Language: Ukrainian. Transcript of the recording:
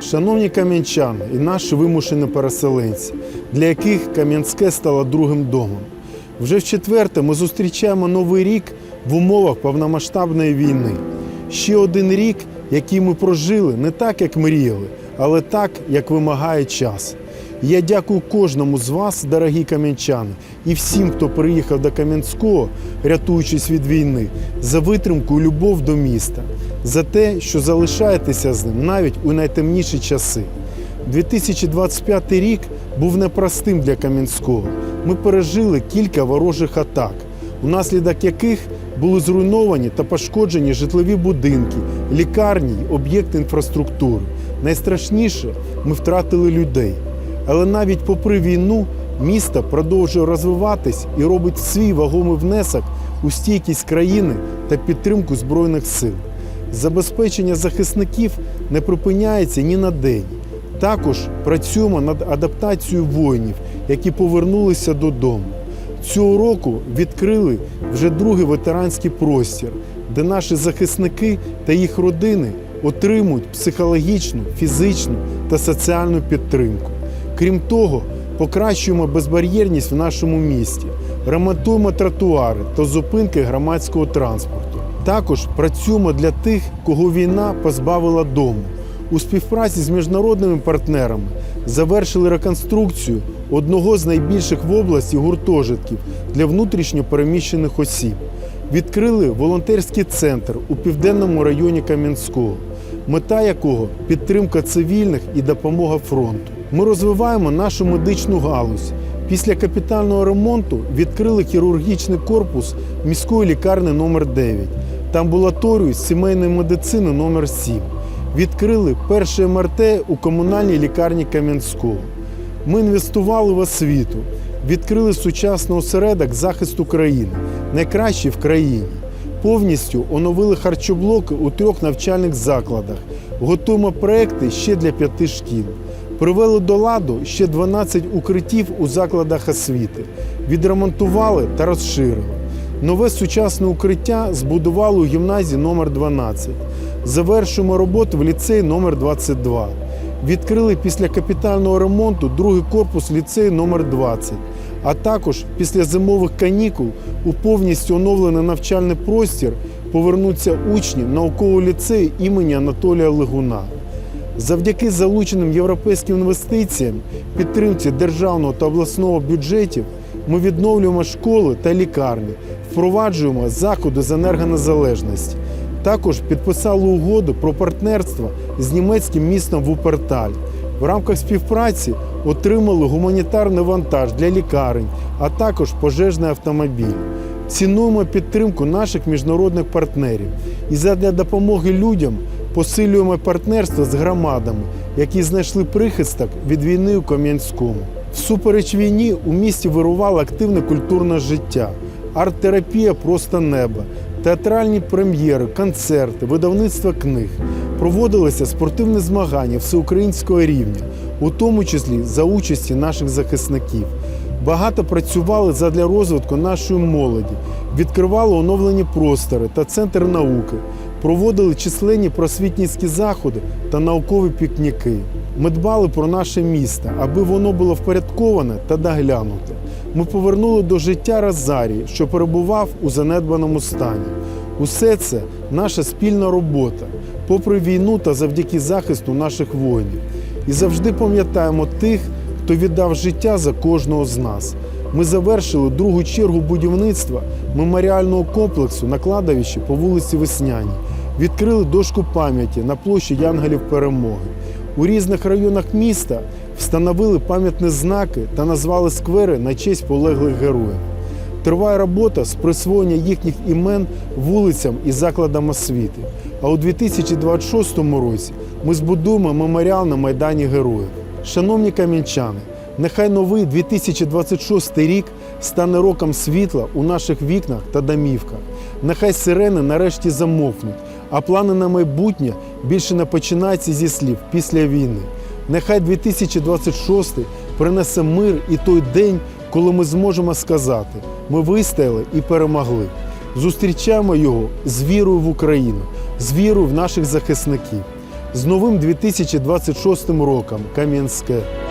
Шановні кам'янчани і наші вимушені переселенці, для яких Кам'янське стало другим домом. Вже вчетверте ми зустрічаємо новий рік в умовах повномасштабної війни. Ще один рік, який ми прожили не так, як мріяли, але так, як вимагає час. Я дякую кожному з вас, дорогі кам'янчани, і всім, хто приїхав до Кам'янського, рятуючись від війни, за витримку і любов до міста, за те, що залишаєтеся з ним навіть у найтемніші часи. 2025 рік був непростим для Кам'янського. Ми пережили кілька ворожих атак, унаслідок яких були зруйновані та пошкоджені житлові будинки, лікарні, об'єкти інфраструктури. Найстрашніше ми втратили людей. Але навіть попри війну місто продовжує розвиватись і робить свій вагомий внесок у стійкість країни та підтримку Збройних сил. Забезпечення захисників не припиняється ні на день. Також працюємо над адаптацією воїнів, які повернулися додому. Цього року відкрили вже другий ветеранський простір, де наші захисники та їх родини отримують психологічну, фізичну та соціальну підтримку. Крім того, покращуємо безбар'єрність в нашому місті, ремонтуємо тротуари та зупинки громадського транспорту. Також працюємо для тих, кого війна позбавила дому. У співпраці з міжнародними партнерами завершили реконструкцію одного з найбільших в області гуртожитків для внутрішньо переміщених осіб. Відкрили волонтерський центр у південному районі Кам'янського, мета якого підтримка цивільних і допомога фронту. Ми розвиваємо нашу медичну галузь. Після капітального ремонту відкрили хірургічний корпус міської лікарні номер 9 та амбулаторію сімейної медицини номер 7 Відкрили перше МРТ у комунальній лікарні Кам'янського. Ми інвестували в освіту, відкрили сучасний осередок захисту країни, найкращий в країні. Повністю оновили харчоблоки у трьох навчальних закладах. Готуємо проекти ще для п'яти шкіл. Привели до ладу ще 12 укриттів у закладах освіти, відремонтували та розширили. Нове сучасне укриття збудували у гімназії номер 12 Завершуємо роботу в ліцеї номер 22 Відкрили після капітального ремонту другий корпус ліцею номер 20 а також після зимових канікул у повністю оновлений навчальний простір повернуться учні наукового ліцею імені Анатолія Лигуна. Завдяки залученим європейським інвестиціям, підтримці державного та обласного бюджетів, ми відновлюємо школи та лікарні, впроваджуємо заходи з енергонезалежності. Також підписали угоду про партнерство з німецьким містом Вуперталь. В рамках співпраці отримали гуманітарний вантаж для лікарень, а також пожежний автомобіль. Цінуємо підтримку наших міжнародних партнерів і задля допомоги людям посилюємо партнерство з громадами, які знайшли прихисток від війни у Кам'янському. Всупереч війні у місті вирувало активне культурне життя, арт-терапія просто небо, театральні прем'єри, концерти, видавництво книг. Проводилися спортивні змагання всеукраїнського рівня, у тому числі за участі наших захисників. Багато працювали задля розвитку нашої молоді, відкривали оновлені простори та центр науки, проводили численні просвітницькі заходи та наукові пікніки. Ми дбали про наше місто, аби воно було впорядковане та доглянуте. Ми повернули до життя Розарій, що перебував у занедбаному стані. Усе це наша спільна робота, попри війну та завдяки захисту наших воїнів. І завжди пам'ятаємо тих, хто віддав життя за кожного з нас. Ми завершили другу чергу будівництва меморіального комплексу на кладовищі по вулиці Весняній. Відкрили дошку пам'яті на площі Янголів Перемоги. У різних районах міста встановили пам'ятні знаки та назвали сквери на честь полеглих героїв. Триває робота з присвоєння їхніх імен вулицям і закладам освіти. А у 2026 році ми збудуємо меморіал на Майдані Героїв. Шановні кам'янчани, нехай новий 2026 рік стане роком світла у наших вікнах та домівках. Нехай сирени нарешті замовкнуть, а плани на майбутнє більше не починаються зі слів після війни. Нехай 2026 принесе мир і той день, коли ми зможемо сказати: ми вистояли і перемогли. Зустрічаємо його з вірою в Україну, з вірою в наших захисників. З новим 2026 роком Кам'янське.